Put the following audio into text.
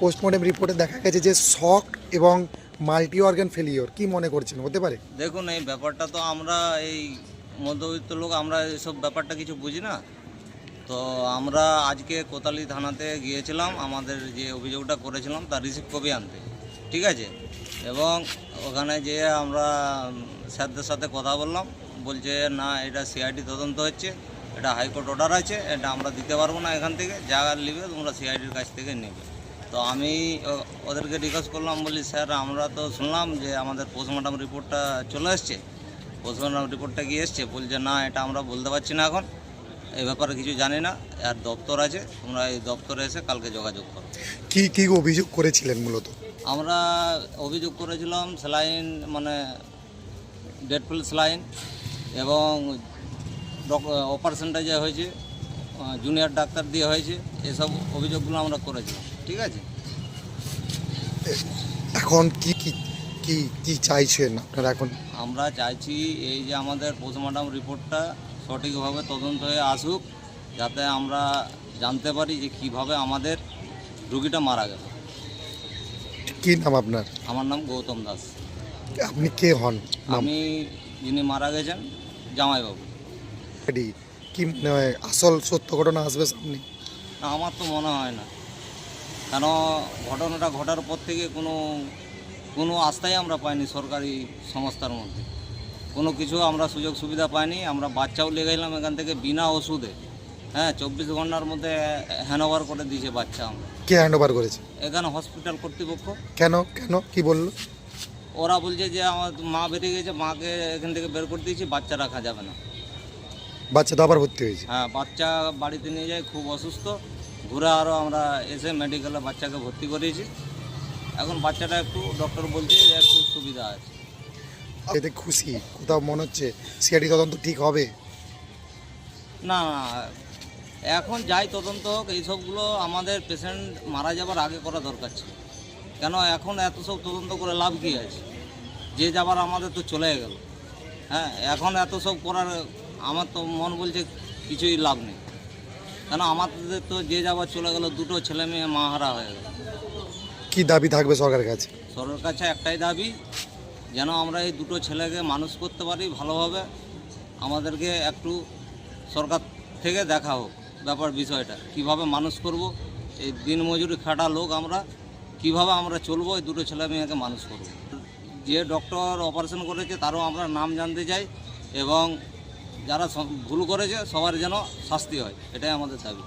Postmortem রিপোর্টে দেখা গেছে যে শক এবং মাল্টি অর্গান ফেলিওর কি মনে করছেন? হতে পারে? দেখুন, এই ব্যাপারটা তো আমরা এই মধ্যবিত্ত লোক, আমরা এসব ব্যাপারটা কিছু বুঝি না। তো আমরা আজকে কোতালি থানাতে গিয়েছিলাম, আমাদের যে অভিযোগটা করেছিলাম, তার রিসিভ কপি আনতে। ঠিক আছে? এবং ওখানে যেয়ে আমরা স্যারদের সাথে কথা বললাম, বলছে, না, এটা সিআইডি তদন্ত হচ্ছে, এটা হাইকোর্ট অর্ডার আছে, এটা আমরা দিতে পারব না এখান থেকে, যা নেবে তোমরা সিআইডির কাছ থেকে নেবে। তো আমি ওদেরকে রিকোয়েস্ট করলাম বলি স্যার আমরা তো শুনলাম যে আমাদের পোস্টমর্টম রিপোর্টটা চলে এসছে পোস্টমর্টম রিপোর্টটা গিয়ে এসছে। বলছে না এটা আমরা বলতে পারছি না এখন। এই ব্যাপারে কিছু জানি না। আর দপ্তর আছে। তোমরা এই দপ্তরে এসে কালকে যোগাযোগ করো। কি কি অভিযোগ করেছিলেন মূলত? আমরা অভিযোগ করেছিলাম স্যালাইন মানে ডেডফুল স্যালাইন এবং অপারেশনটা যে হয়েছে জুনিয়র ডাক্তার দিয়ে হয়েছে এসব অভিযোগগুলো আমরা করেছিলাম। ঠিক আছে? এখন কি কি কি কি চাইছেন আপনারা এখন? আমরা চাইছি এই যে আমাদের পোস্টমর্টম রিপোর্টটা সঠিকভাবে তদন্ত হয়ে আসুক যাতে আমরা জানতে পারি যে কীভাবে আমাদের রুগীটা মারা গেল। কি নাম আপনার? আমার নাম গৌতম দাস। আপনি কে হন? আমি যিনি মারা গেছেন জামাইবাবু। কি আসল সত্য ঘটনা আসবে সামনে? না আমার তো মনে হয় না। কেন ঘটনাটা ঘটার পর থেকে কোনো কোনো আস্থাই আমরা পাইনি সরকারি সংস্থার মধ্যে। কোনো কিছু আমরা সুযোগ সুবিধা পাইনি আমরা বাচ্চাও লেগে গেলাম এখান থেকে বিনা ওষুধে। হ্যাঁ চব্বিশ ঘণ্টার মধ্যে হ্যান্ড ওভার করে দিয়েছে বাচ্চা আমরা কে হ্যান্ড ওভার করেছে? এখানে হসপিটাল কর্তৃপক্ষ। কেন কেন কি বলল? ওরা বলছে যে আমার মা বেরিয়ে গেছে মাকে এখান থেকে বের করে দিয়েছি বাচ্চা রাখা যাবে না। বাচ্চা তো আবার ভর্তি হয়েছে। হ্যাঁ বাচ্চা বাড়িতে নিয়ে যায় খুব অসুস্থ। ঘুরে আরও আমরা এসে মেডিকেলে বাচ্চাকে ভর্তি করিয়েছি। এখন বাচ্চাটা একটু ডক্টর বলছে যে একটু সুবিধা আছে। এতে খুশি? কোথাও মনে হচ্ছে সিআইডি তদন্ত ঠিক হবে? না না এখন যাই তদন্ত হোক এইসবগুলো আমাদের পেশেন্ট মারা যাবার আগে করা দরকার ছিল। কেন এখন এত সব তদন্ত করে লাভ কী আছে? যে যাবার আমাদের তো চলে গেল। হ্যাঁ এখন এত সব করার আমার তো মন বলছে কিছুই লাভ নেই। কেন আমাদের তো যে যাবার চলে গেল দুটো ছেলে মেয়ে মাহারা হয়ে গেল। কি দাবি থাকবে সরকারের কাছে? সরকারের কাছে একটাই দাবি যেন আমরা এই দুটো ছেলেকে মানুষ করতে পারি ভালোভাবে। আমাদেরকে একটু সরকার থেকে দেখা হোক ব্যাপার বিষয়টা। কীভাবে মানুষ করব এই দিনমজুরি খাটা লোক আমরা কীভাবে আমরা চলবো এই দুটো ছেলে মেয়েকে মানুষ করব। যে ডক্টর অপারেশন করেছে তারও আমরা নাম জানতে চাই এবং যারা ভুল করেছে সবার যেন শাস্তি হয় এটাই আমাদের দাবি।